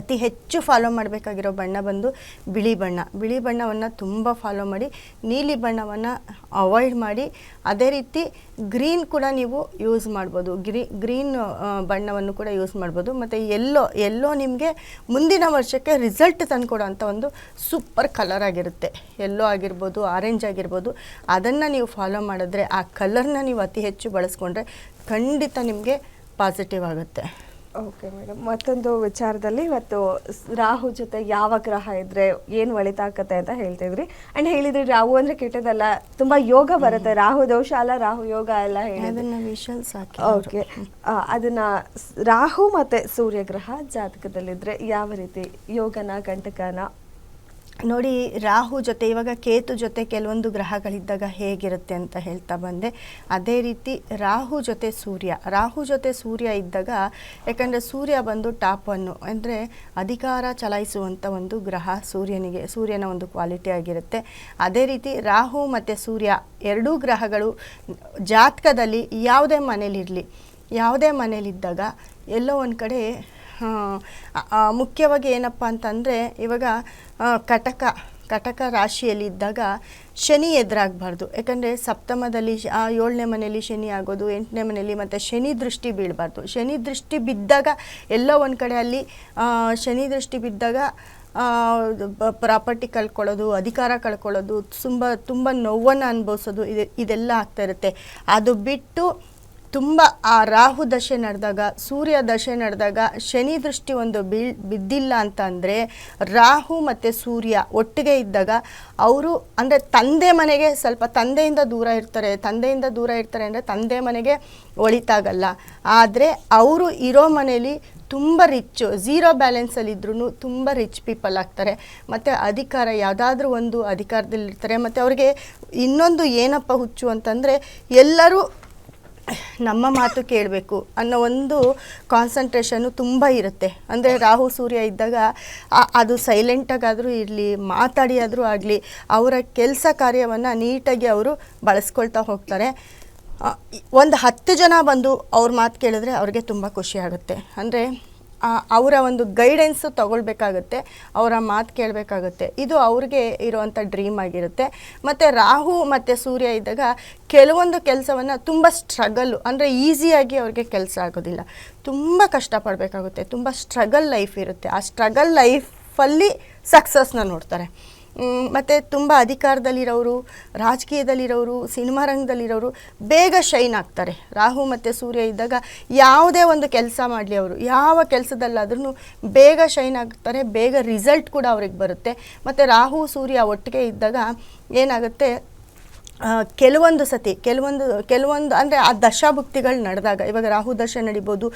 ಅತಿ ಹೆಚ್ಚು ಫಾಲೋ ಮಾಡಬೇಕಾಗಿರೋ ಬಣ್ಣ ಬಂದು ಬಿಳಿ ಬಣ್ಣ. ಬಿಳಿ ಬಣ್ಣವನ್ನು ತುಂಬ ಫಾಲೋ ಮಾಡಿ, ನೀಲಿ ಬಣ್ಣವನ್ನು ಅವಾಯ್ಡ್ ಮಾಡಿ, ಅದೇ ರೀತಿ ಗ್ರೀನ್ ಕೂಡ ನೀವು ಯೂಸ್ ಮಾಡ್ಬೋದು. ಗ್ರೀ ಗ್ರೀನ್ ಬಣ್ಣವನ್ನು ಕೂಡ ಯೂಸ್ ಮಾಡ್ಬೋದು. ಮತ್ತು ಎಲ್ಲೋ ಎಲ್ಲೋ ನಿಮಗೆ ಮುಂದಿನ ವರ್ಷಕ್ಕೆ ರಿಸಲ್ಟ್ ತಂದುಕೊಡೋಂಥ ಒಂದು ಸೂಪರ್ ಕಲರ್ ಆಗಿರುತ್ತೆ. ಎಲ್ಲೋ ಆಗಿರ್ಬೋದು ಆರೆಂಜ್ ಆಗಿರ್ಬೋದು, ಅದನ್ನು ನೀವು ಫಾಲೋ ಮಾಡಿದ್ರೆ ಆ ಕಲರ್ನ ನೀವು ಅತಿ ಹೆಚ್ಚು ಬಳಸ್ಕೊಂಡ್ರೆ ಖಂಡಿತ ನಿಮಗೆ ಪಾಸಿಟಿವ್ ಆಗುತ್ತೆ. ಓಕೆ ಮೇಡಮ್ ಮತ್ತೊಂದು ವಿಚಾರದಲ್ಲಿ ಇವತ್ತು ರಾಹು ಜೊತೆ ಯಾವ ಗ್ರಹ ಇದ್ರೆ ಏನು ಒಳಿತಾಕತ್ತೆ ಅಂತ ಹೇಳ್ತಿದ್ರಿ ಅಂಡ್ ಹೇಳಿದ್ರಿ ರಾಹು ಅಂದ್ರೆ ಕೆಟ್ಟದಲ್ಲ ತುಂಬಾ ಯೋಗ ಬರುತ್ತೆ. ರಾಹು ದೋಷ ಅಲ್ಲ ರಾಹು ಯೋಗ ಎಲ್ಲ ಹೇಳಿದ್ರೆ. ಓಕೆ ಅದನ್ನ ರಾಹು ಮತ್ತೆ ಸೂರ್ಯ ಗ್ರಹ ಜಾತಕದಲ್ಲಿದ್ರೆ ಯಾವ ರೀತಿ ಯೋಗನ ಗಂಟಕನ ನೋಡಿ, ರಾಹು ಜೊತೆ, ಇವಾಗ ಕೇತು ಜೊತೆ ಕೆಲವೊಂದು ಗ್ರಹಗಳಿದ್ದಾಗ ಹೇಗಿರುತ್ತೆ ಅಂತ ಹೇಳ್ತಾ ಬಂದೆ. ಅದೇ ರೀತಿ ರಾಹು ಜೊತೆ ಸೂರ್ಯ. ರಾಹು ಜೊತೆ ಸೂರ್ಯ ಇದ್ದಾಗ, ಯಾಕಂದರೆ ಸೂರ್ಯ ಬಂದು ಟಾಪ್ ಒನ್ನು ಅಂದರೆ ಅಧಿಕಾರ ಚಲಾಯಿಸುವಂಥ ಒಂದು ಗ್ರಹ ಸೂರ್ಯನಿಗೆ, ಸೂರ್ಯನ ಒಂದು ಕ್ವಾಲಿಟಿ ಆಗಿರುತ್ತೆ. ಅದೇ ರೀತಿ ರಾಹು ಮತ್ತು ಸೂರ್ಯ ಎರಡೂ ಗ್ರಹಗಳು ಜಾತಕದಲ್ಲಿ ಯಾವುದೇ ಮನೇಲಿರಲಿ, ಯಾವುದೇ ಮನೇಲಿದ್ದಾಗ ಎಲ್ಲೋ ಒಂದು ಕಡೆ ಮುಖ್ಯವಾಗಿ ಏನಪ್ಪ ಅಂತಂದರೆ, ಇವಾಗ ಕಟಕ ಕಟಕ ರಾಶಿಯಲ್ಲಿ ಇದ್ದಾಗ ಶನಿ ಎದುರಾಗಬಾರ್ದು. ಯಾಕಂದರೆ ಸಪ್ತಮದಲ್ಲಿ ಏಳನೇ ಮನೆಯಲ್ಲಿ ಶನಿ ಆಗೋದು, ಎಂಟನೇ ಮನೆಯಲ್ಲಿ ಮತ್ತು ಶನಿ ದೃಷ್ಟಿ ಬೀಳಬಾರ್ದು. ಶನಿ ದೃಷ್ಟಿ ಬಿದ್ದಾಗ ಎಲ್ಲೋ ಒಂದು ಕಡೆ ಅಲ್ಲಿ ಶನಿ ದೃಷ್ಟಿ ಬಿದ್ದಾಗ ಪ್ರಾಪರ್ಟಿ ಕಳ್ಕೊಳ್ಳೋದು, ಅಧಿಕಾರ ಕಳ್ಕೊಳ್ಳೋದು, ತುಂಬ ತುಂಬ ನೋವನ್ನು ಅನುಭವಿಸೋದು, ಇದೆ, ಇದೆಲ್ಲ ಆಗ್ತಾ ಇರುತ್ತೆ. ಅದು ಬಿಟ್ಟು ತುಂಬ ಆ ರಾಹು ದಶೆ ನಡೆದಾಗ, ಸೂರ್ಯ ದಶೆ ನಡೆದಾಗ ಶನಿ ದೃಷ್ಟಿ ಒಂದು ಬೀಳ್ ಬಿದ್ದಿಲ್ಲ ಅಂತ ಅಂದರೆ ರಾಹು ಮತ್ತು ಸೂರ್ಯ ಒಟ್ಟಿಗೆ ಇದ್ದಾಗ ಅವರು ಅಂದರೆ ತಂದೆ ಮನೆಗೆ ಸ್ವಲ್ಪ ತಂದೆಯಿಂದ ದೂರ ಇರ್ತಾರೆ. ತಂದೆಯಿಂದ ದೂರ ಇರ್ತಾರೆ ಅಂದರೆ ತಂದೆ ಮನೆಗೆ ಒಳಿತಾಗಲ್ಲ. ಆದರೆ ಅವರು ಇರೋ ಮನೇಲಿ ತುಂಬ ರಿಚ್ಚು ಝೀರೋ ಬ್ಯಾಲೆನ್ಸಲ್ಲಿದ್ರೂ ತುಂಬ ರಿಚ್ ಪೀಪಲ್ ಆಗ್ತಾರೆ. ಮತ್ತು ಅಧಿಕಾರ ಯಾವುದಾದ್ರೂ ಒಂದು ಅಧಿಕಾರದಲ್ಲಿರ್ತಾರೆ. ಮತ್ತು ಅವ್ರಿಗೆ ಇನ್ನೊಂದು ಏನಪ್ಪ ಹುಚ್ಚು ಅಂತಂದರೆ ಎಲ್ಲರೂ ನಮ್ಮ ಮಾತು ಕೇಳಬೇಕು ಅನ್ನೋ ಒಂದು ಕಾನ್ಸಂಟ್ರೇಷನ್ನು ತುಂಬ ಇರುತ್ತೆ. ಅಂದರೆ ರಾಹು, ಸೂರ್ಯ ಇದ್ದಾಗ ಅದು ಸೈಲೆಂಟಾಗಾದರೂ ಇರಲಿ ಮಾತಾಡಿ ಆದರೂ ಆಗಲಿ, ಅವರ ಕೆಲಸ ಕಾರ್ಯವನ್ನು ನೀಟಾಗಿ ಅವರು ಬಳಸ್ಕೊಳ್ತಾ ಹೋಗ್ತಾರೆ. ಒಂದು ಹತ್ತು ಜನ ಬಂದು ಅವ್ರ ಮಾತು ಕೇಳಿದ್ರೆ ಅವ್ರಿಗೆ ತುಂಬ ಖುಷಿ ಆಗುತ್ತೆ. ಅಂದರೆ ಅವರ ಒಂದು ಗೈಡೆನ್ಸು ತಗೊಳ್ಬೇಕಾಗತ್ತೆ, ಅವರ ಮಾತು ಕೇಳಬೇಕಾಗುತ್ತೆ. ಇದು ಅವ್ರಿಗೆ ಇರುವಂಥ ಡ್ರೀಮ್ ಆಗಿರುತ್ತೆ. ಮತ್ತು ರಾಹು ಮತ್ತು ಸೂರ್ಯ ಇದ್ದಾಗ ಕೆಲವೊಂದು ಕೆಲಸವನ್ನು ತುಂಬ ಸ್ಟ್ರಗಲ್ಲು ಅಂದರೆ ಈಸಿಯಾಗಿ ಅವ್ರಿಗೆ ಕೆಲಸ ಆಗೋದಿಲ್ಲ. ತುಂಬ ಕಷ್ಟಪಡಬೇಕಾಗುತ್ತೆ, ತುಂಬ ಸ್ಟ್ರಗಲ್ ಲೈಫ್ ಇರುತ್ತೆ. ಆ ಸ್ಟ್ರಗಲ್ ಲೈಫಲ್ಲಿ ಸಕ್ಸಸ್ನ ನೋಡ್ತಾರೆ. ಮತ್ತು ತುಂಬ ಅಧಿಕಾರದಲ್ಲಿರೋರು, ರಾಜಕೀಯದಲ್ಲಿರೋರು, ಸಿನಿಮಾ ರಂಗದಲ್ಲಿರೋರು ಬೇಗ ಶೈನ್ ಆಗ್ತಾರೆ. ರಾಹು ಮತ್ತು ಸೂರ್ಯ ಇದ್ದಾಗ ಯಾವುದೇ ಒಂದು ಕೆಲಸ ಮಾಡಲಿ ಅವರು. ಯಾವ ಕೆಲಸದಲ್ಲಾದ್ರೂ ಬೇಗ ಶೈನ್ ಆಗ್ತಾರೆ, ಬೇಗ ರಿಸಲ್ಟ್ ಕೂಡ ಅವ್ರಿಗೆ ಬರುತ್ತೆ. ಮತ್ತು ರಾಹು, ಸೂರ್ಯ ಒಟ್ಟಿಗೆ ಇದ್ದಾಗ ಏನಾಗುತ್ತೆ ಕೆಲವೊಂದು ಸತಿ, ಕೆಲವೊಂದು ಕೆಲವೊಂದು ಅಂದರೆ ಆ ದಶಾಭುಕ್ತಿಗಳು ನಡೆದಾಗ, ಇವಾಗ ರಾಹು ದಶ ನಡಿಬೋದು